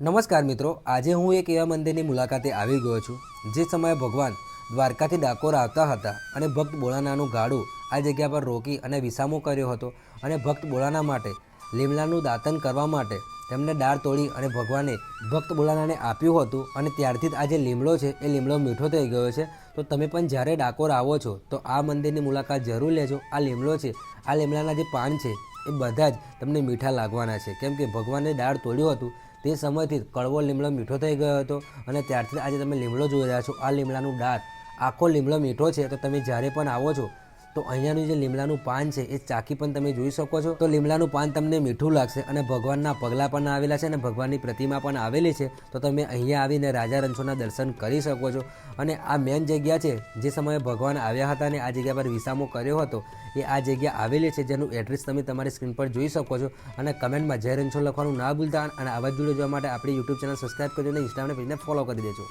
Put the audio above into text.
નમસ્કાર મિત્રો, આજે હું એક એવા મંદિરની મુલાકાતે આવી ગયો છું, જે સમયે ભગવાન દ્વારકાથી ડાકોર આવતા હતા અને ભક્ત બોળાનાનું ગાડું આ જગ્યા પર રોકી અને વિસામો કર્યો હતો અને ભક્ત બોળાના માટે, લીમડાનું દાતન કરવા માટે તેમને ડાળ તોડી અને ભગવાને ભક્ત બોલાનાને આપ્યું હતું અને ત્યારથી જ આ જે લીમડો છે એ લીમડો મીઠો થઈ ગયો છે. તો તમે પણ જ્યારે ડાકોર આવો છો, તો આ મંદિરની મુલાકાત જરૂર લેજો. આ લીમડો છે, આ લીમડાના જે પાન છે, એ બધા જ તમને મીઠા લાગવાના છે. કેમ કે ભગવાને દાળ તોડ્યું હતું તે સમયથી કડવો લીમડો મીઠો થઈ ગયો હતો અને ત્યારથી આજે તમે લીમડો જોઈ રહ્યા છો. આ લીમડાનું દાળ આખો લીમડો મીઠો છે. તો તમે જ્યારે પણ આવો છો તો અહીંયાનું જે લીમડાનું પાન છે, એ ચાકી પણ તમે જોઈ શકો છો. તો લીમડાનું પાન તમને મીઠું લાગશે અને ભગવાનના પગલાં પણ આવેલા છે અને ભગવાનની પ્રતિમા પણ આવેલી છે. તો તમે અહીંયા આવીને રાજા રણછોડના દર્શન કરી શકો છો. અને આ મેન જગ્યા છે, જે સમયે ભગવાન આવ્યા હતા અને આ જગ્યા પર વિસામો કર્યો હતો, એ આ જગ્યા આવેલી છે, જેનું એડ્રેસ તમે તમારી સ્ક્રીન પર જોઈ શકો છો. અને કમેન્ટમાં જય રણછોડ લખવાનું ના ભૂલતા અને આવા જ વીડિયો જોવા માટે આપણી યુટ્યુબ ચેનલ સબસ્ક્રાઈબ કરજો અને ઇન્સ્ટાગ્રામ પેજને ફોલો કરી દેજો.